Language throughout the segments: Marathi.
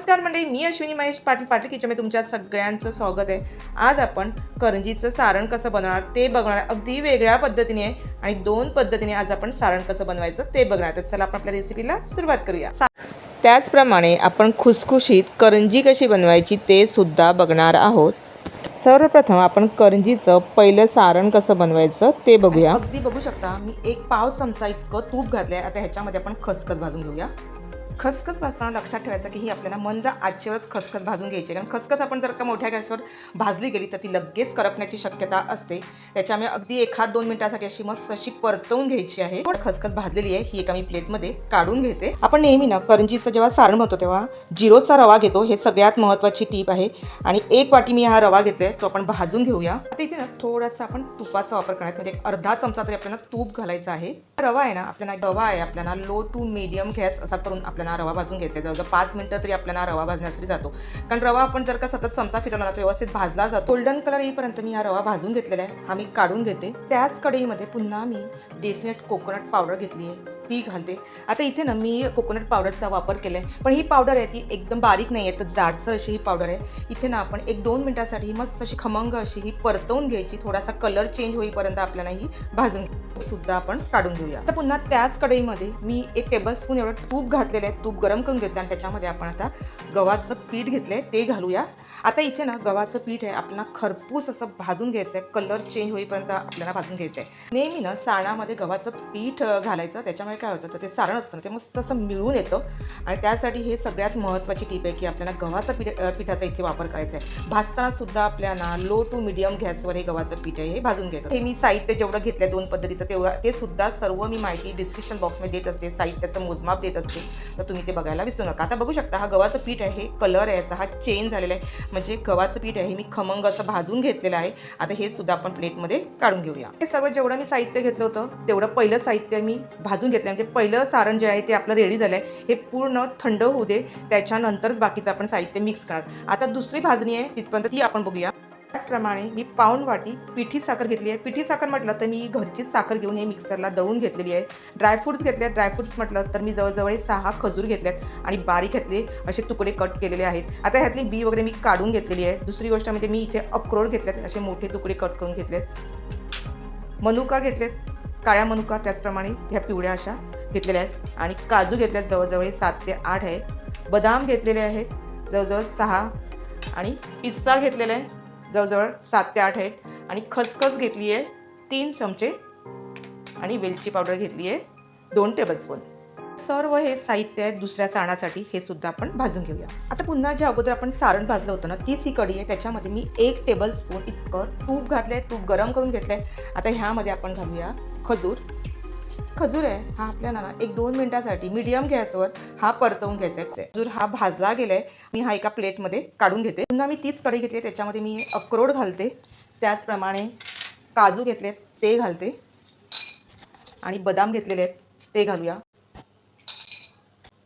नमस्कार मंडळी मी अश्विनी महेश पाटील पाटील किचनमध्ये तुमच्या सगळ्यांचं स्वागत आहे. आज आपण करंजीचं सारण कसं बनवणार ते बघणार अगदी वेगळ्या पद्धतीने आहे आणि दोन पद्धतीने आज आपण सारण कसं बनवायचं ते बघणार तर चला आपण आपल्या रेसिपीला सुरुवात करूया. त्याचप्रमाणे आपण खुसखुशीत करंजी कशी बनवायची ते सुद्धा बघणार आहोत. सर्वप्रथम आपण करंजीचं पहिलं सारण कसं बनवायचं ते बघूया. अगदी बघू शकता मी एक पाव चमचा इतकं तूप घातलं आहे आता ह्याच्यामध्ये आपण खसखस भाजून घेऊया. खसखस भाजताना लक्षात ठेवायचं की ही आपल्याला मंद आचेवरच खसखस भाजून घ्यायची आहे. कारण खसखस आपण जर का मोठ्या गॅसवर भाजली गेली तर ती लगेच करपण्याची शक्यता असते. त्याच्यामुळे अगदी एखाद दोन मिनिटासाठी अशी मस्त अशी परतवून घ्यायची आहे. पण खसखस भाजलेली आहे. ही एका मी प्लेटमध्ये काढून घेते. आपण नेहमी ना करंजीचं जेव्हा सारण बनवतो तेव्हा जिरोचा रवा घेतो. हे सगळ्यात महत्त्वाची टीप आहे. आणि एक वाटी मी हा रवा घेतोय तो आपण भाजून घेऊया. आता इथे ना थोडासा आपण तुपाचा वापर करायचा. म्हणजे अर्धा चमचा तरी आपल्याला तूप घालायचं आहे. रवा आहे ना आपल्याला रवा आहे. आपल्याला लो टू मीडियम गॅस असा करून आपल्याला रवा भाजून घ्यायचा आहे. जवळजवळ पाच मिनटं तरी आपल्याला रवा भाजण्यासाठी जातो. कारण रवा आपण जर का सतत चमचा फिरवला ना तो व्यवस्थित भाजला जातो. गोल्डन कलर येईपर्यंत मी हा रवा भाजून घेतलेला आहे. हा मी काढून घेते. त्याच कढईमध्ये पुन्हा मी डेसिनेट कोकोनट पावडर घेतली आहे. ती घालते. आता इथे ना मी कोकोनट पावडरचा वापर केला आहे पण ही पावडर आहे ती एकदम बारीक नाही आहे तर जाडसर अशी ही पावडर आहे. इथे ना आपण एक दोन मिनटासाठी मस्त अशी खमंग अशी ही परतवून घ्यायची. थोडासा कलर चेंज होईपर्यंत आपल्याला ही भाजून सुद्धा आपण काढून घेऊया. आता पुन्हा त्याच कढईमध्ये मी एक टेबलस्पून एवढं तूप घातलेलं आहे. तूप गरम करून घेतलं आणि त्याच्यामध्ये आपण आता गव्हाचं पीठ घेतलं आहे ते घालूया. आता इथे ना गव्हाचं पीठ आहे आपल्याला खरपूस असं भाजून घ्यायचं आहे कलर चेंज होईपर्यंत आपल्याला भाजून घ्यायचं आहे नेहमी ना सारणामध्ये गव्हाचं पीठ घालायचं. त्याच्यामुळे काय होतं तर ते सारण असतं ना ते मस्त असं मिळून येतं. आणि त्यासाठी हे सगळ्यात महत्त्वाची टीप आहे की आपल्याला गव्हाचा पीठ पिठाचा इथे वापर करायचा आहे. भाजतानासुद्धा आपल्याला लो टू मिडियम गॅसवर हे गव्हाचं पीठ आहे हे भाजून घ्यायचं. हे मी साहित्य जेवढं घेतलं आहे दोन पद्धतीचं तेव्हा ते सुद्धा सर्व मी माहिती डिस्क्रिप्शन बॉक्समध्ये देत असते साहित्याचं मोजमाप देत असते. तर तुम्ही ते बघायला विसरू नका. आता बघू शकता हा गव्हाचं पीठ आहे हे कलर आहे याचा हा चेंज झालेला आहे. म्हणजे गव्हाचं पीठ आहे मी खमंग असं भाजून घेतलेलं आहे. आता हे सुद्धा आपण प्लेटमध्ये काढून घेऊया. हे सर्व जेवढं मी साहित्य घेतलं होतं तेवढं पहिलं साहित्य मी भाजून घेतलं म्हणजे पहिलं सारण जे आहे ते आपलं रेडी झालं आहे हे पूर्ण थंड होऊ दे त्याच्यानंतरच बाकीचं आपण साहित्य मिक्स करणार. आता दुसरी भाजणी आहे तिथपर्यंत ती आपण बघूया. त्याचप्रमाणे मी पाऊण वाटी पिठी साखर घेतली आहे. पिठी साखर म्हटलं तर मी घरचीच साखर घेऊन हे मिक्सरला दळून घेतलेली आहे. ड्रायफ्रुट्स घेतले आहेत. ड्रायफ्रुट्स म्हटलं तर मी जवळजवळ सहा खजूर घेतले आहेत आणि बारीक घेतले असे तुकडे कट केलेले आहेत. आता ह्यातली बी वगैरे मी काढून घेतलेली आहे. दुसरी गोष्ट म्हणजे मी इथे अक्रोड घेतलेत. असे मोठे तुकडे कट करून घेतलेत. मनुका घेतलेत. काळ्या मनुका त्याचप्रमाणे ह्या पिवळ्या अशा घेतलेल्या आहेत. आणि काजू घेतल्यात जवळजवळ सात ते आठ आहे. बदाम घेतलेले आहेत. जवळजवळ सहा. आणि पिस्ता घेतलेला आहे. जवळजवळ सात ते आठ आहेत. आणि खसखस घेतली आहे तीन चमचे. आणि वेलची पावडर घेतली आहे दोन टेबलस्पून सर्व हे साहित्य आहे दुसऱ्या सारणासाठी हे सुद्धा आपण भाजून घेऊया. आता पुन्हा जे अगोदर आपण सारण भाजलं होतं ना तीच ही कढी आहे. त्याच्यामध्ये मी एक टेबल स्पून इतकं तूप घातलं आहे तूप गरम करून घेतलं आहे आता ह्यामध्ये आपण घालूया खजूर. खजूर आहे हा आपल्याला ना एक दोन मिनिटासाठी मीडियम गॅसवर हा परतवून घ्यायचा आहे. खजूर हा भाजला गेला आहे मी हा एका प्लेटमध्ये काढून घेते. पुन्हा मी तीच कढी घेतली आहे त्याच्यामध्ये मी अक्रोड घालते. त्याचप्रमाणे काजू घेतलेत ते घालते. आणि बदाम घेतलेले आहेत ते घालूया.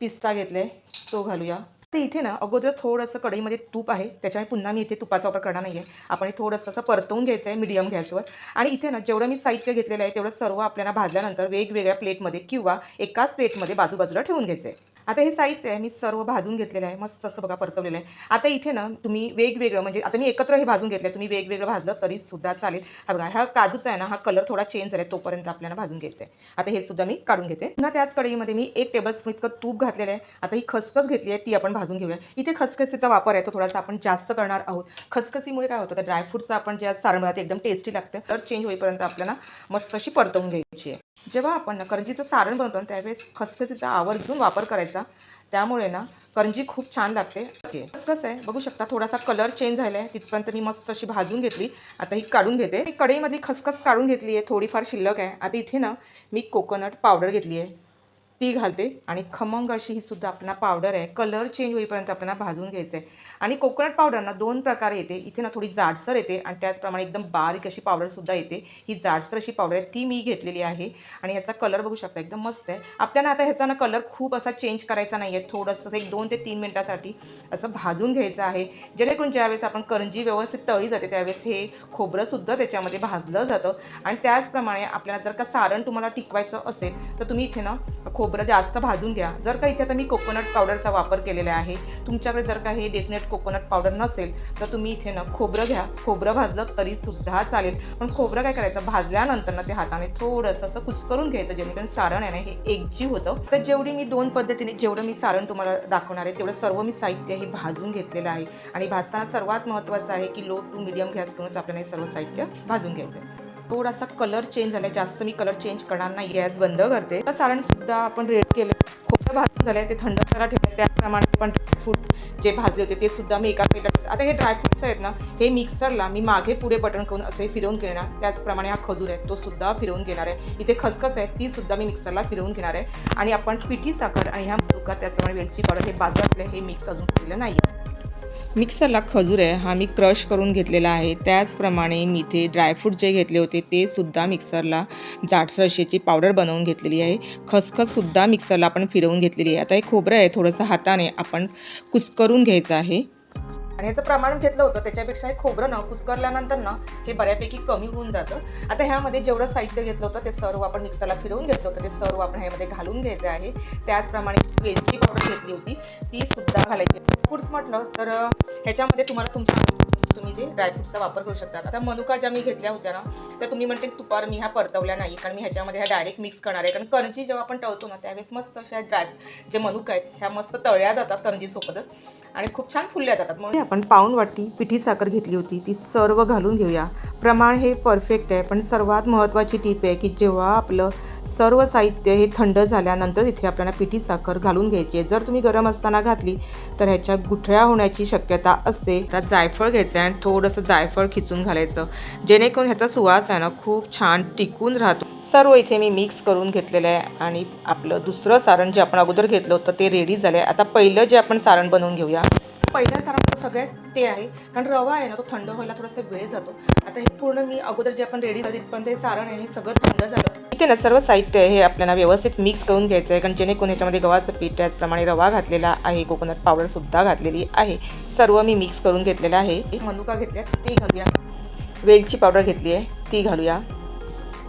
पिस्ता घेतले तो घालूया. तर इथे ना अगोदर थोडंसं कढईमध्ये तूप आहे. त्याच्यामुळे पुन्हा मी इथे तुपाचा वापर करणार नाही आहे आपण हे थोडंसं असं परतवून घ्यायचं आहे मीडियम गॅसवर. आणि इथे ना जेवढं मी साहित्य घेतलेलं आहे तेवढं सर्व आपल्याला भाजल्यानंतर वेगवेगळ्या प्लेटमध्ये किंवा एकाच प्लेटमध्ये बाजूबाजूला ठेवून घ्यायचं आहे आता हे साहित्य आहे मी सर्व भाजून घेतलेलं आहे. मस्त असं बघा परतवलेलं आहे. आता इथे ना तुम्ही वेगवेगळं म्हणजे आता मी एकत्र हे भाजून घेतलं तुम्ही वेगवेगळं भाजलं तरी सुद्धा चालेल. हा बघा हा काजूचा आहे ना हा कलर थोडा चेंज झाला आहे तोपर्यंत आपल्याला भाजून घ्यायचं आहे आता हे सुद्धा मी काढून घेते. पुन्हा त्याच कढईमध्ये मी एक टेबलस्पून इतकं तूप घातलेलं आहे. आता ही खसखस घेतली आहे ती आपण भाजून घेऊया. इथे खसखसीचा वापर आहे तो थोडासा आपण जास्त करणार आहोत. खसखसीमुळे काय होतं तर ड्रायफ्रूटचं आपण जे सारण बनवते एकदम टेस्टी लागतं तर चेंज होईपर्यंत आपल्याला मस्त अशी परतवून घ्यायची आहे. जेव्हा आपण ना करंजीचं सारण बनवतो ना त्यावेळेस खसखसीचा आवर्जून वापर करायचा. त्यामुळे ना करंजी खूप छान लागते. खसखस आहे. बघू शकता थोडासा कलर चेंज झाला आहे तिथपर्यंत मी मस्त अशी भाजून घेतली. आता ही काढून घेते. मी कढईमध्ये खसखस काढून घेतली आहे थोडीफार शिल्लक आहे. आता इथे ना मी कोकोनट पावडर घेतली आहे ती घालते आणि खमंग अशी ही सुद्धा आपल्याला पावडर आहे. कलर चेंज होईपर्यंत आपल्याला भाजून घ्यायचं आहे आणि कोकोनट पावडर ना दोन प्रकारे येते. इथे ना थोडी जाडसर येते आणि त्याचप्रमाणे एकदम बारीक अशी पावडरसुद्धा येते. ही जाडसर अशी पावडर आहे ती मी घेतलेली आहे. आणि याचा कलर बघू शकता एकदम मस्त आहे. आपल्याला आता ह्याचा ना कलर खूप असा चेंज करायचा नाही आहे थोडंसं एक दोन ते तीन मिनटासाठी असं भाजून घ्यायचं आहे. जेणेकरून ज्यावेळेस आपण करंजी व्यवस्थित तळी जाते त्यावेळेस हे खोबरंसुद्धा त्याच्यामध्ये भाजलं जातं. आणि त्याचप्रमाणे आपल्याला जर का सारण तुम्हाला टिकवायचं असेल तर तुम्ही इथे ना खोबरं खोबरं जास्त भाजून घ्या. जर का इथे आता मी कोकोनट पावडरचा वापर केलेला आहे तुमच्याकडे जर का हे डेस्नेट कोकोनट पावडर नसेल तर तुम्ही इथे ना खोबरं घ्या. खोबरं भाजलं तरीसुद्धा चालेल. पण खोबरं काय करायचं? भाजल्यानंतर ना ते हाताने थोडंसं असं कुचकरून घ्यायचं जेणेकरून सारण आहे ना हे एकजीव होतं. तर जेवढी मी दोन पद्धतीने जेवढं मी सारण तुम्हाला दाखवणार आहे तेवढं सर्व मी साहित्य हे भाजून घेतलेलं आहे. आणि भाजताना सर्वात महत्त्वाचं आहे की लो टू मिडियम गॅस करूनच आपल्याला हे सर्व साहित्य भाजून घ्यायचं आहे थोडासा कलर चेंज झाला जास्त मी कलर चेंज करणार नाही गॅस बंद करते. तर सुद्धा आपण रेड केलं. खोबरं भाजून झालं ते थंड करा ठेवलं त्याचप्रमाणे आपण ड्रायफ्रूट जे भाजले होते ते सुद्धा मी एका प्लेटात आता हे ड्रायफ्रूट्स आहेत ना हे मिक्सरला मी मागे पुढे बटन करून असे फिरवून घेणार. त्याचप्रमाणे हा खजूर आहे तो सुद्धा फिरवून घेणार आहे. इथे खसखस आहे ती सुद्धा मी मिक्सरला फिरवून घेणार आहे. आणि आपण पिठी साखर आणि ह्या मुलुका त्याचप्रमाणे वेलची पावडर हे बाजूला हे मिक्स अजून केलेलं नाही आहे मिक्सरला खजूर आहे हा मी क्रश करून घेतलेला आहे. त्याचप्रमाणे मी इथे ड्रायफ्रूट जे घेतले होते ते सुद्धा मिक्सरला जाडसर अशीची पावडर बनवून घेतलेली आहे. खसखससुद्धा मिक्सरला आपण फिरवून घेतलेली आहे. आता हे खोबरं आहे थोडंसं हाताने आपण कुस्करून घ्यायचं आहे. आणि ह्याचं प्रमाण घेतलं होतं त्याच्यापेक्षा हे खोबरं ना कुस्करल्यानंतर ना हे बऱ्यापैकी कमी होऊन जातं. आता ह्यामध्ये जेवढं साहित्य घेतलं होतं ते सर्व आपण मिक्सरला फिरवून घेतलं होतं. ते सर्व आपण ह्यामध्ये घालून घ्यायचं आहे. त्याचप्रमाणे वेलची पावडर घेतली होती ती सुद्धा घालायची फ्रुट्स म्हटलं तर ह्याच्यामध्ये तुम्हाला तुमच्या तुम्ही ते ड्रायफ्रूटचा वापर करू शकता आता मनुका ज्या मी घेतल्या होत्या ना त्या तुम्ही म्हणते तुपार मी ह्या परतवल्या नाही कारण मी ह्याच्यामध्ये ह्या डायरेक्ट मिक्स करणार आहे. कारण करंजी जेव्हा आपण तळतो ना त्यावेळेस मस्त अशा ड्राय जे मनुका आहेत ह्या मस्त तळल्या जातात करंजीसोबतच आणि खूप छान फुलल्या जातात. म्हणून आपण पाऊन वाटी पिठी साखर घेतली होती. ती सर्व घालून घेऊया. प्रमाण हे परफेक्ट आहे पण सर्वात महत्त्वाची टीप आहे की जेव्हा आपलं सर्व साहित्य हे थंड झाल्यानंतर इथे आपल्याला पिठी साखर घालून घ्यायची आहे. जर तुम्ही गरम असताना घातली तर ह्याच्या गुठळ्या होण्याची शक्यता असते. तर जायफळ घ्यायचं आहे आणि थोडंसं जायफळ खिचून घालायचं. जेणेकरून ह्याचा सुवास आहे ना खूप छान टिकून राहतो. सर्व इथे मी मिक्स करून घेतलेलं आहे आणि आपलं दुसरं सारण जे आपण अगोदर घेतलं होतं ते रेडी झालं आहे आता पहिलं जे आपण सारण बनवून घेऊया. पहिल्या सारण सगळ्यात ते आहे. कारण रवा आहे ना तो थंड व्हायला थोडासा वेळ जातो. आता हे पूर्ण मी अगोदर जे आपण रेडी झाली पण ते सारण आहे हे सगळं थंड झालं. इथे ना सर्व साहित्य आहे हे आपल्याला व्यवस्थित मिक्स करून घ्यायचं आहे. कारण जेणेकरून ह्याच्यामध्ये गव्हाचं पीठ त्याचप्रमाणे रवा घातलेला आहे कोकोनट पावडरसुद्धा घातलेली आहे. सर्व मी मिक्स करून घेतलेलं आहे. मनुका घेतल्या ते घालूया. वेलची पावडर घेतली आहे ती घालूया.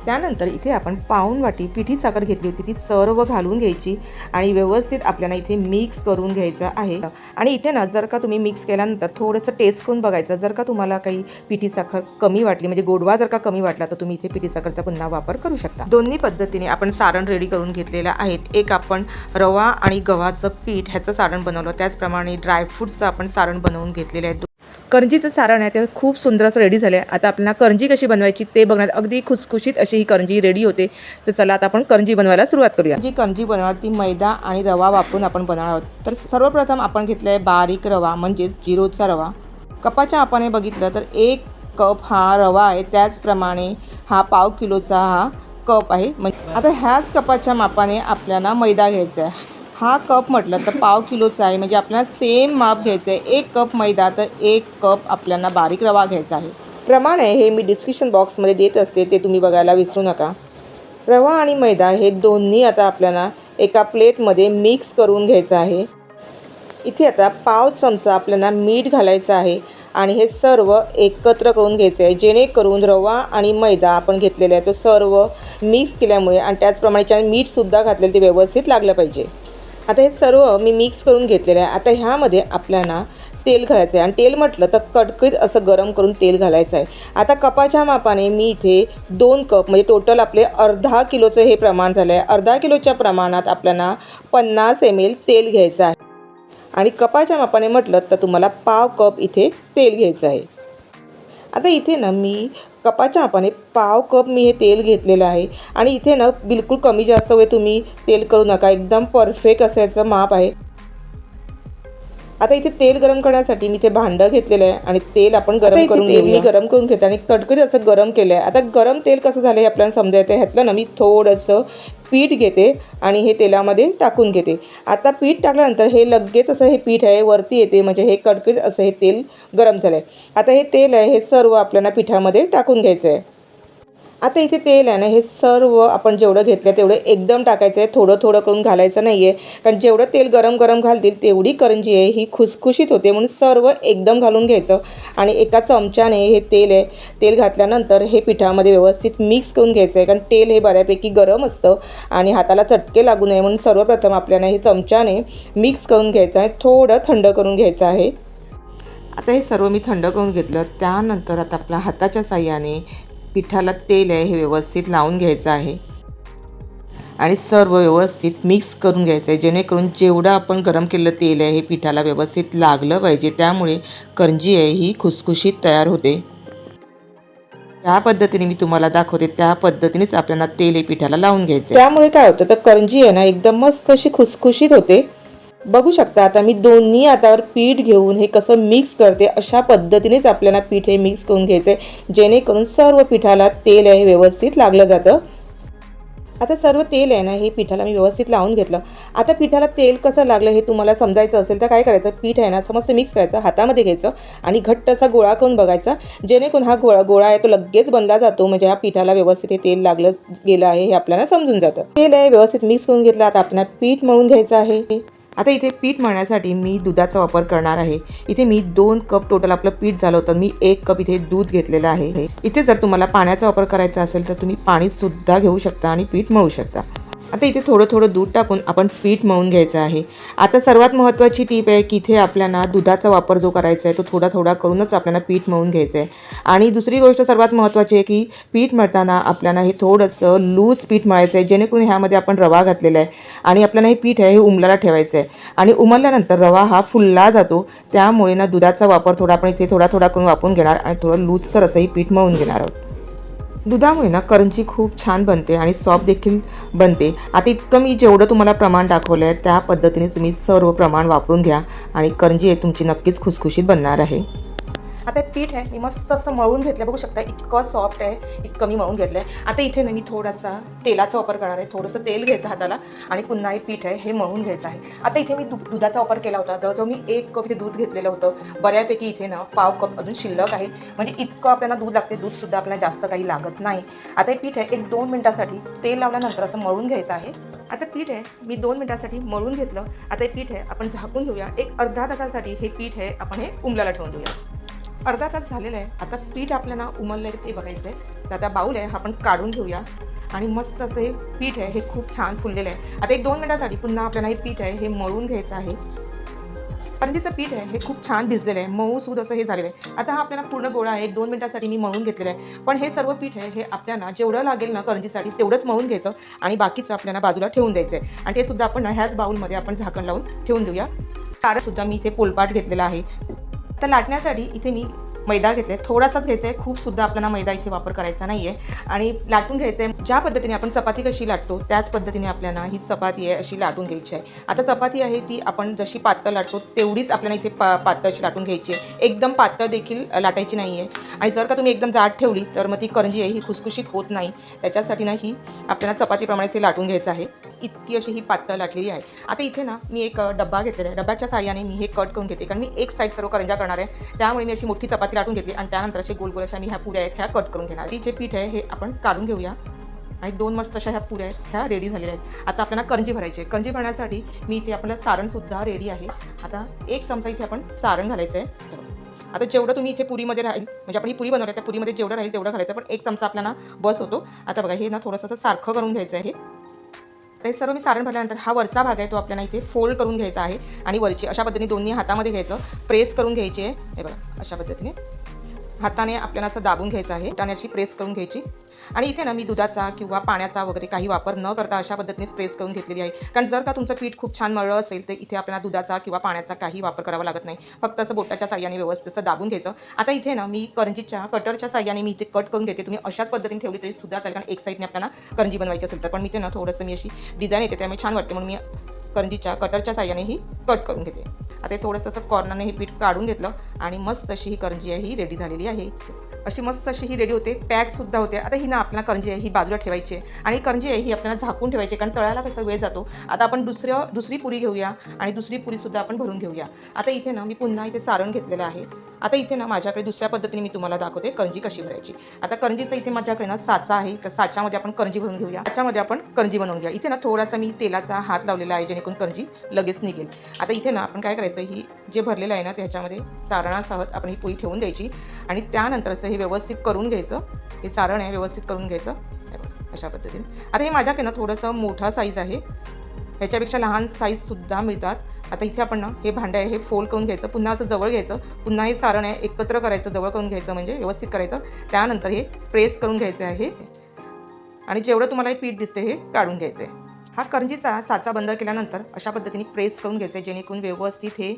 त्यानंतर इथे आपण पाऊन वाटी पिठी साखर घेतली होती. ती सर्व घालून घ्यायची आणि व्यवस्थित आपल्याला इथे मिक्स करून घ्यायचं आहे. आणि इथे ना जर का तुम्ही मिक्स केल्यानंतर थोडंसं टेस्ट करून बघायचं. जर का तुम्हाला काही पिठी साखर कमी वाटली म्हणजे गोडवा जर का कमी वाटला तर तुम्ही इथे पिठी साखरचा पुन्हा वापर करू शकता. दोन्ही पद्धतीने आपण सारण रेडी करून घेतलेलं आहेत एक आपण रवा आणि गव्हाचं पीठ ह्याचं सारण बनवलं. त्याचप्रमाणे ड्रायफ्रूटचं आपण सारण बनवून घेतलेलं आहे. करंजीचं सारण आहे ते खूप सुंदर असं रेडी झालं आहे आता आपल्याला करंजी कशी बनवायची ते बघण्यात अगदी खुसखुशीत अशी ही करंजी रेडी होते. तर चला आता आपण करंजी बनवायला सुरुवात करूया. जी करंजी बनवणार ती मैदा आणि रवा वापरून आपण बनवणार आहोत. तर सर्वप्रथम आपण घेतलं आहे बारीक रवा म्हणजेच जिरोचा रवा. कपाच्या मापाने बघितलं तर एक कप हा रवा आहे. त्याचप्रमाणे हा पाव किलोचा हा कप आहे. म्हणजे आता ह्याच कपाच्या मापाने आपल्याला मैदा घ्यायचा आहे. हा कप म्हटलं तर पाव किलोचा आहे. म्हणजे आपल्याला सेम माप घ्यायचं आहे. एक कप मैदा तर एक कप आपल्याला बारीक रवा घ्यायचा आहे. प्रमाण आहे हे मी डिस्क्रिप्शन बॉक्समध्ये देत असते ते तुम्ही बघायला विसरू नका. रवा आणि मैदा हे दोन्ही आता आपल्याला एका प्लेटमध्ये मिक्स करून घ्यायचं आहे. इथे आता पाव चमचा आपल्याला मीठ घालायचं आहे आणि हे सर्व एकत्र करून घ्यायचं आहे. जेणेकरून रवा आणि मैदा आपण घेतलेला आहे तो सर्व मिक्स केल्यामुळे आणि त्याचप्रमाणे त्याच्यात मीठसुद्धा घातलेलं ते व्यवस्थित लागलं पाहिजे. आता हे सर्व मी मिक्स करून घेतलेलं आहे. आता ह्यामध्ये आपल्याला तेल घालायचं आहे आणि तेल म्हटलं तर कडकडीत असं गरम करून तेल घालायचं आहे आता कपाच्या मापाने मी इथे दोन कप म्हणजे टोटल आपले अर्धा किलोचं हे प्रमाण झालं आहे अर्धा किलोच्या प्रमाणात आपल्याला पन्नास एम एल तेल घ्यायचं आहे. आणि कपाच्या मापाने म्हटलं तर तुम्हाला पाव कप इथे तेल घ्यायचं आहे. आता इथे ना मी कपाच्या मापाने पाव कप मी हे तेल घेतलेलं आहे. आणि इथे ना बिलकुल कमी जास्त वेळ तुम्ही तेल करू नका. एकदम परफेक्ट असायचं माप आहे. आता इथे तेल गरम करण्यासाठी मी इथे भांडं घेतलेलं आहे आणि तेल आपण गरम करून तेल मी गरम करून घेते आणि कडकडीत असं गरम केलं आहे आता गरम तेल कसं झालं हे आपल्याला समजायचं आहे. ह्यातलं ना मी थोडंसं पीठ घेते आणि हे तेलामध्ये टाकून घेते. आता पीठ टाकल्यानंतर हे लगेच असं हे पीठ आहे वरती येते. म्हणजे हे कडकडीत असं हे तेल गरम झालं आहे आता हे तेल आहे हे सर्व आपल्याला पिठामध्ये टाकून घ्यायचं आहे आता इथे तेल आहे ना हे सर्व आपण जेवढं घेतलं तेवढं एकदम टाकायचं आहे थोडं थोडं करून घालायचं नाही आहे कारण जेवढं तेल गरम गरम घालतील तेवढी करंजी आहे ही खुसखुशीत होते म्हणून सर्व एकदम घालून घ्यायचं. आणि एका चमच्याने हे तेल आहे तेल घातल्यानंतर हे पिठामध्ये व्यवस्थित मिक्स करून घ्यायचं आहे कारण तेल हे बऱ्यापैकी गरम असतं आणि हाताला चटके लागू नये म्हणून सर्वप्रथम आपल्याला हे चमच्याने मिक्स करून घ्यायचं आहे. थोडं थंड करून घ्यायचं आहे. आता हे सर्व मी थंड करून घेतलं. त्यानंतर आता आपल्या हाताच्या साह्याने पिठाला तेल आहे हे व्यवस्थित लावून घ्यायचं आहे. आणि सर्व व्यवस्थित मिक्स करून घ्यायचं आहे. जेणेकरून जेवढं आपण गरम केलेलं तेल आहे हे पिठाला व्यवस्थित लागलं पाहिजे. त्यामुळे करंजी आहे ही खुसखुशीत तयार होते. त्या पद्धतीने मी तुम्हाला दाखवते. त्या पद्धतीनेच आपल्याला तेल हे पिठाला लावून घ्यायचं त्यामुळे काय होतं तर करंजी आहे ना एकदम मस्त अशी खुसखुशीत होते. बघू शकता आता मी दोन्ही हातावर पीठ घेऊन हे कसं मिक्स करते अशा पद्धतीनेच आपल्याला पीठ हे मिक्स करून घ्यायचं आहे जेणेकरून सर्व पिठाला तेल आहे व्यवस्थित लागलं जातं. आता सर्व तेल आहे ना हे पिठाला मी व्यवस्थित लावून घेतलं. आता पिठाला तेल कसं लागलं हे तुम्हाला समजायचं असेल तर काय करायचं? पीठ आहे ना असं मस्त मिक्स करायचं हातामध्ये घ्यायचं आणि घट्ट असा गोळा करून बघायचा. जेणेकरून हा गोळा गोळा आहे तो लगेच बनला जातो म्हणजे ह्या पिठाला व्यवस्थित हे तेल लागलं गेलं आहे हे आपल्याला समजून जातं. तेल आहे व्यवस्थित मिक्स करून घेतलं. आता आपल्याला पीठ मळून घ्यायचं आहे. आता इथे पीठ मळण्यासाठी मी दुधाचा वापर करणार आहे. इथे मी दोन कप टोटल आपलं पीठ झालं होतं. मी एक कप इथे दूध घेतलेलं आहे. इथे जर तुम्हाला पाण्याचा वापर करायचा असेल तर तुम्ही पाणीसुद्धा घेऊ शकता आणि पीठ मळू शकता. आता इथे थोडं थोडं दूध टाकून आपण पीठ मळून घ्यायचं आहे. आता सर्वात महत्त्वाची टीप आहे की इथे आपल्याला दुधाचा वापर जो करायचा आहे तो थोडा थोडा करूनच आपल्याला पीठ मळून घ्यायचं आहे. आणि दुसरी गोष्ट सर्वात महत्त्वाची आहे की पीठ मळताना आपल्याला हे थोडंसं लूज पीठ मळायचं आहे जेणेकरून ह्यामध्ये आपण रवा घातलेला आहे आणि आपल्याला हे पीठ आहे हे उमलाला ठेवायचं आहे. आणि उमलल्यानंतर रवा हा फुलला जातो त्यामुळे ना दुधाचा वापर थोडा आपण इथे थोडा थोडा करून वापरून घेणार आणि थोडं लूजसर असंही पीठ मळून घेणार आहोत. दुधामुळे ना करंजी खूप छान बनते आणि सॉफ्ट देखील बनते. आता इतकं मी जेवढं तुम्हाला प्रमाण दाखवलं आहे त्या पद्धतीने तुम्ही सर्व प्रमाण वापरून घ्या आणि करंजी तुमची नक्कीच खुसखुशीत बनणार आहे. आता पीठ आहे मी मस्त असं मळून घेतलं बघू शकता इतकं सॉफ्ट आहे इतकं मी मळून घेतलं आहे आता इथे ना मी थोडासा तेलाचा वापर करणार आहे. थोडंसं तेल घ्यायचं हाताला आणि पुन्हा हे पीठ आहे हे मळून घ्यायचं आहे. आता इथे मी दु दुधाचा वापर केला होता. जवळजवळ मी एक कप इथे दूध घेतलेलं होतं. बऱ्यापैकी इथे ना पाव कप अजून शिल्लक आहे. म्हणजे इतकं आपल्याला दूध लागते दूधसुद्धा आपल्याला जास्त काही लागत नाही. आता हे पीठ आहे एक दोन मिनटासाठी तेल लावल्यानंतर असं मळून घ्यायचं आहे. आता पीठ आहे मी दोन मिनटासाठी मळून घेतलं. आता हे पीठ आहे आपण झाकून घेऊया. एक अर्धा तासासाठी हे पीठ आहे आपण हे उमलाला ठेवून देऊया. अर्धा तास झालेला आहे. आता पीठ आपल्याला उमललं आहे ते बघायचं आहे तर आता बाऊल आहे हा आपण काढून घेऊया. आणि मस्त असं हे पीठ आहे हे खूप छान फुललेलं आहे. आता एक दोन मिनटासाठी पुन्हा आपल्याला हे पीठ आहे हे मळून घ्यायचं आहे. करंजीचं पीठ आहे हे खूप छान भिजलेलं आहे. मऊ सूद असं हे झालेलं आहे. आता हा आपल्याला पूर्ण गोळा आहे एक दोन मिनटासाठी मी मळून घेतलेलं आहे. पण हे सर्व पीठ आहे हे आपल्याला जेवढं लागेल ना करंजीसाठी तेवढंच मळून घ्यायचं आणि बाकीचं आपल्याला बाजूला ठेवून द्यायचं आहे आणि ते सुद्धा आपण ह्याच बाऊलमध्ये आपण झाकण लावून ठेवून देऊया. सुद्धा मी इथे पोलपाट घेतलेला आहे. आता लाटण्यासाठी इथे मी मैदा घेतला आहे थोडासाच घ्यायचा आहे खूप सुद्धा आपल्याला मैदा इथे वापर करायचा नाही आहे आणि लाटून घ्यायचं आहे ज्या पद्धतीने आपण चपाती कशी लाटतो त्याच पद्धतीने आपल्याला ही चपाती आहे अशी लाटून घ्यायची आहे. आता चपाती आहे ती आपण जशी पातळ लाटतो तेवढीच आपल्याला इथे पा पातळ अशी लाटून घ्यायची आहे. एकदम पातळ देखील लाटायची नाही आहे आणि जर का तुम्ही एकदम जाड ठेवली तर मग ती करंजी आहे ही खुसखुशीत होत नाही. त्याच्यासाठी ना ही आपल्याला चपातीप्रमाणेच हे लाटून घ्यायचं आहे. इतकी अशी ही पातळ लाटलेली आहे. आता इथे ना मी एक डब्बा घेतलेला आहे. डब्याच्या साह्याने मी हे कट करून घेते. कारण मी एक साईड सर्व करंजा करणार आहे. त्यामुळे मी अशी मोठी चपाती लाटून घेतली आणि त्यानंतर असे गोल गोल अशा मी ह्या पुऱ्या आहेत ह्या कट करून घेणार. ती जे पीठ आहे हे आपण काढून घेऊया. आणि दोन मस्त अशा ह्या पुऱ्या आहेत ह्या रेडी झालेल्या आहेत. आता आपल्याला करंजी भरायची आहे. करंजी भरण्यासाठी मी इथे आपल्याला सारणसुद्धा रेडी आहे. आता एक चमचा इथे आपण सारण घालायचं आहे. आता जेवढं तुम्ही इथे पुरीमध्ये राहील म्हणजे आपण ही पुरी बनवली त्या पुरीमध्ये जेवढं राहील तेवढं घालायचं पण एक चमचा आपल्याला बस होतो. आता बघा हे ना थोडंसं सारखं करून घ्यायचं आहे. ते सर्व मी सारण भरल्यानंतर हा वरचा भाग आहे तो आपल्याला इथे फोल्ड करून घ्यायचा आहे आणि वरची अशा पद्धतीने दोन्ही हातामध्ये घ्यायचं. प्रेस करून घ्यायची आहे. हे बघा अशा पद्धतीने हाताने आपल्याला असं दाबून घ्यायचं आहे. हाताने अशी प्रेस करून घ्यायची. आणि इथे ना मी दुधाचा किंवा पाण्याचा वगैरे काही वापर न करता अशा पद्धतीनेच प्रेस करून घेतलेली आहे. कारण जर का तुमचं पीठ खूप छान मळलं असेल तर इथे आपल्याला दुधाचा किंवा पाण्याचा काही वापर करावा लागत नाही. फक्त असं बोटाच्या साह्याने व्यवस्थित असं दाबून घ्यायचं. आता इथे ना मी करंजीच्या कटरच्या साह्याने मी इथे कट करून घेते. तुम्ही अशाच पद्धतीने ठेवली तरी सुद्धा चालेल. कारण एक साईडने आपल्याला करंजी बनवायची असेल तर पण मी ते ना थोडंसं मी अशी डिझाईन येते त्यामुळे छान वाटते. म्हणून मी करंजीच्या कटरच्या साह्याने ही कट करून घेते. आता हे थोडंसं असं कॉर्नरने हे पीठ काढून घेतलं आणि मस्त अशी ही करंजी आहे ही रेडी झालेली आहे. अशी मस्त अशी ही रेडी होते. पॅकसुद्धा होते आता ही ना आपल्याला करंजी आहे ही बाजूला ठेवायची आहे. आणि करंजी आहे ही आपल्याला झाकून ठेवायची आहे, कारण तळायला कसा वेळ जातो. आता आपण दुसऱ्या दुसरी पुरी घेऊया आणि दुसरी पुरीसुद्धा आपण भरून घेऊया. आता इथे ना मी पुन्हा इथे सारण घेतलेलं आहे. आता इथे ना माझ्याकडे दुसऱ्या पद्धतीने मी तुम्हाला दाखवते करंजी कशी भरायची. आता करंजीचा इथे माझ्याकडे ना साचा आहे. तर साच्यामध्ये आपण करंजी भरून घेऊया. त्याच्यामध्ये आपण करंजी बनवून घ्या इथे ना थोडासा मी तेलाचा हात लावलेला आहे जेणेकरून करंजी लगेच निघेल. आता इथे ना आपण काय करायचं ही जे भरलेलं आहे ना त्याच्यामध्ये सारणासहत आपण ही पोळी ठेवून द्यायची. आणि त्यानंतरचं हे व्यवस्थित करून घ्यायचं. हे सारण आहे व्यवस्थित करून घ्यायचं. अशा पद्धतीने. आता हे माझ्याकडे ना थोडंसं मोठा साईज आहे. ह्याच्यापेक्षा लहान साईजसुद्धा मिळतात. आता इथे आपण ना हे भांडं आहे हे फोल्ड करून घ्यायचं. पुन्हा असं जवळ घ्यायचं. पुन्हा हे सारण आहे एकत्र करायचं जवळ करून घ्यायचं म्हणजे व्यवस्थित करायचं. त्यानंतर हे प्रेस करून घ्यायचं आहे. आणि जेवढं तुम्हाला हे पीठ दिसते हे काढून घ्यायचं आहे हा करंजीचा साचा बंद केल्यानंतर अशा पद्धतीने प्रेस करून घ्यायचं आहे जेणेकरून व्यवस्थित हे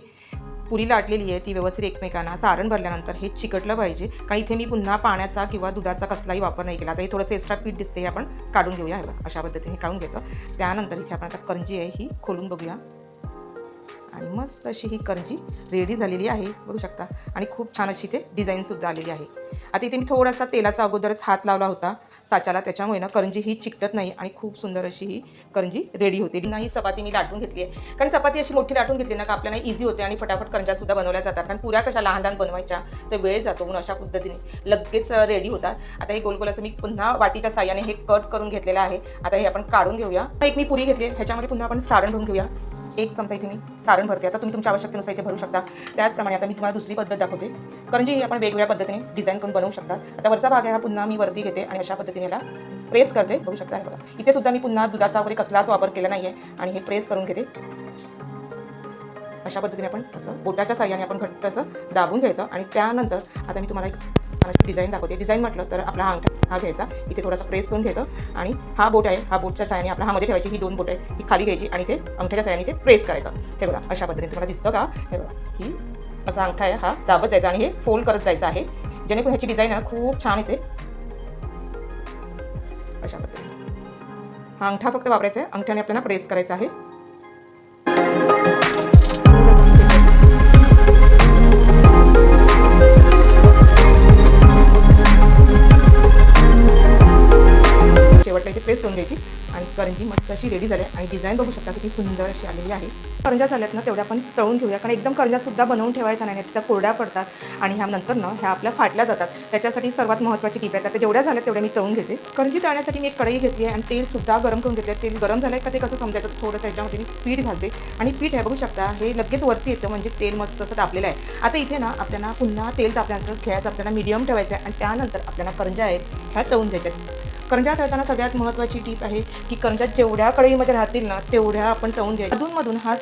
पुरी लाटलेली आहे ती व्यवस्थित एकमेकांना सारण भरल्यानंतर हे चिकटलं पाहिजे. कारण इथे मी पुन्हा पाण्याचा किंवा दुधाचा कसलाही वापर नाही केला. तर हे थोडंसं एक्स्ट्रा पीठ दिसते हे आपण काढून घेऊया अशा पद्धतीने काढून घ्यायचं. त्यानंतर इथे आपण आता करंजी आहे ही खोलून बघूया. आणि मस्त अशी ही करंजी रेडी झालेली आहे बघू शकता. आणि खूप छान अशी इथे डिझाईनसुद्धा आलेली आहे. आता इथे मी थोडासा तेलाचा अगोदरच हात लावला होता साच्याला त्याच्यामुळे ना करंजी ही चिकटत नाही आणि खूप सुंदर अशी ही करंजी रेडी होते. नाही चपाती मी लाटून घेतली आहे. कारण चपाती अशी मोठी लाटून घेतली ना का आपल्याला इझी होते आणि फटाफट करंजासुद्धा बनवल्या जातात. कारण पुऱ्या कशा लहान लहान बनवायच्या तर वेळ जातो म्हणून अशा पद्धतीने. लगेच रेडी होतात. आता हे गोलगोल असं मी पुन्हा वाटीच्या साह्याने हे कट करून घेतलेलं आहे. आता हे आपण काढून घेऊया. एक मी पुरी घेतली ह्याच्यामध्ये पुन्हा आपण सारण घेऊन घेऊया. एक चमचा इथे मी सारण भरते. आता तुम्ही तुमच्या आवश्यकतेनुसार इथे भरू शकता. त्याचप्रमाणे आता मी तुम्हाला दुसरी पद्धत दाखवते. करंजी ही आपण वेगवेगळ्या पद्धतीने डिझाईन करून बनवू शकता. आता वरचा भाग आहे हा पुन्हा मी वरती घेते आणि अशा पद्धतीने याला प्रेस करते. बघू शकता हे बघा. इथे सुद्धा मी पुन्हा दुधाचा वगैरे कसलाच वापर केला नाही आहे आणि हे प्रेस करून घेते. अशा पद्धतीने आपण असं बोटाच्या साह्याने आपण घट्ट असं दाबून घ्यायचं आणि त्यानंतर आता मी तुम्हाला एक अशी डिझाईन दाखवते. डिझाईन म्हटलं तर आपला हा अंगठा हा घ्यायचा. इथे थोडासा प्रेस करून घ्यायचं आणि हा बोट आहे. हा बोटच्या सायाने आपला हा मध्ये ठेवायची ही दोन बोट आहे ही खाली घ्यायची आणि ते अंगठ्याच्या सायाने ते प्रेस करायचं. हे बघा अशा पद्धतीने तुम्हाला दिसतं का? हे बघा ही असा अंगठा आहे. हा दाबत जायचा आणि हे फोल्ड करत जायचं आहे. जेणेकरून ह्याची डिझाईन आहे खूप छान येते. अशा पद्धतीने. हा अंगठा फक्त वापरायचा आहे. अंगठ्याने आपल्याला प्रेस करायचा आहे. आणि मस्त अशी रेडी झाली आहे. आणि डिझाईन बघू शकता किती सुंदर अशी आलेली आहे. करंजा झाल्यात ना तेवढ्या आपण तळून घेऊया. कारण एकदम करंजासुद्धा बनवून ठेवायच्या नाही त्या कोरड्या पडतात आणि ह्या नंतर ना ह्या आपल्या फाटल्या जातात. त्याच्यासाठी सर्वात महत्त्वाची टीप आहे. आता जेवढ्या झाल्या तेवढ्या मी तळून घेते. करंजी तळण्यासाठी मी एक कढई घेतली आहे आणि तेलसुद्धा गरम करून घेतले तेल गरम झालं का ते कसं समजायचं? थोडंसं याच्यामध्ये मी पीठ घालते. आणि पीठ हे बघू शकता हे लगेच वरती येतं म्हणजे तेल मस्त असं तापलेलं आहे. आता इथे ना आपल्याला पुन्हा तेल तापल्यानंतर घ्यायचं आपल्याला मीडियम ठेवायचं आहे. आणि त्यानंतर आपल्याला करंजा आहेत ह्या तळून घ्यायच्या करंजात करंजा सगळ्यात महत्त्वाची टीप आहे की करंजा जेवढ्या कढईमध्ये राहतील ना तेवढ्या आपण तळून घ्यायच्या. अधूनमधून हा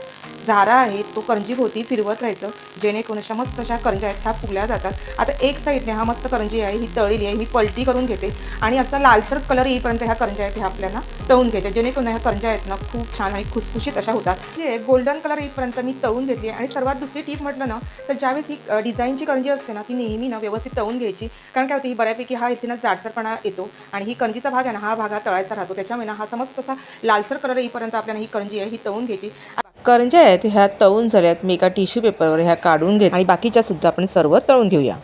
झारा आहे तो करंजी भोवती फिरवत राहायचं जेणेकरून अशा मस्त अशा करंज्या आहेत ह्या फुगल्या जातात. आता एक साईडने हा मस्त करंजी आहे ही तळलेली आहे ही पलटी करून घेते. आणि असा लालसर कलर येईपर्यंत ह्या करंजा आहेत ह्या आपल्याला तळून घ्यायच्या जेणेकरून ह्या करंज्या आहेत ना खूप छान आणि खुसखुशीत अशा होतात. जे गोल्डन कलर येईपर्यंत मी तळून घेतली आहे. आणि सर्वात दुसरी टीप म्हटलं ना तर ज्यावेळेस ही डिझाईनची करंजी असते ना ती नेहमी ना व्यवस्थित तळून घ्यायची. कारण काय होती ही बऱ्यापैकी हा इथे ना जाडसरपणा येतो आणि ही करंजीचा भाग आहे ना हा भाग हा तळायचा राहतो. त्याच्यामुळे ना हा समस्त असा लालसर कलर येईपर्यंत आपल्याला ही करंजी आहे ही तळून घ्यायची. करंज्या आहेत ह्या तळून झाल्यात मी एका टिश्यू पेपरवर ह्या काढून घेत आणि बाकीच्या सुद्धा आपण सर्व तळून घेऊया.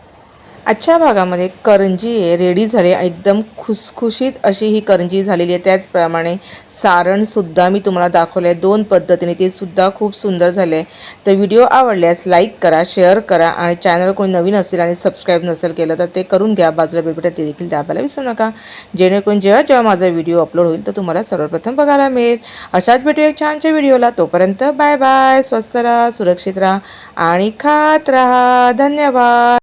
आजच्या भागामध्ये करंजी आहे रेडी झाले एकदम खुसखुशीत अशी ही करंजी झालेली आहे. त्याचप्रमाणे सारणसुद्धा मी तुम्हाला दाखवलं आहे. दोन पद्धतीने ते सुद्धा खूप सुंदर झाले आहे. तर व्हिडिओ आवडल्यास लाईक करा शेअर करा आणि चॅनल कोणी नवीन असेल आणि सबस्क्राईब नसेल केलं तर ते करून घ्या. बाजूला बेलबटन ते देखील दाबायला विसरू नका. जेणेकरून जेव्हा जेव्हा माझा व्हिडिओ अपलोड होईल तर तुम्हाला सर्वप्रथम बघायला मिळेल. अशाच भेटू एक छानच्या व्हिडिओला. तोपर्यंत बाय बाय. स्वस्त राहा सुरक्षित राहा आणि खात राहा. धन्यवाद.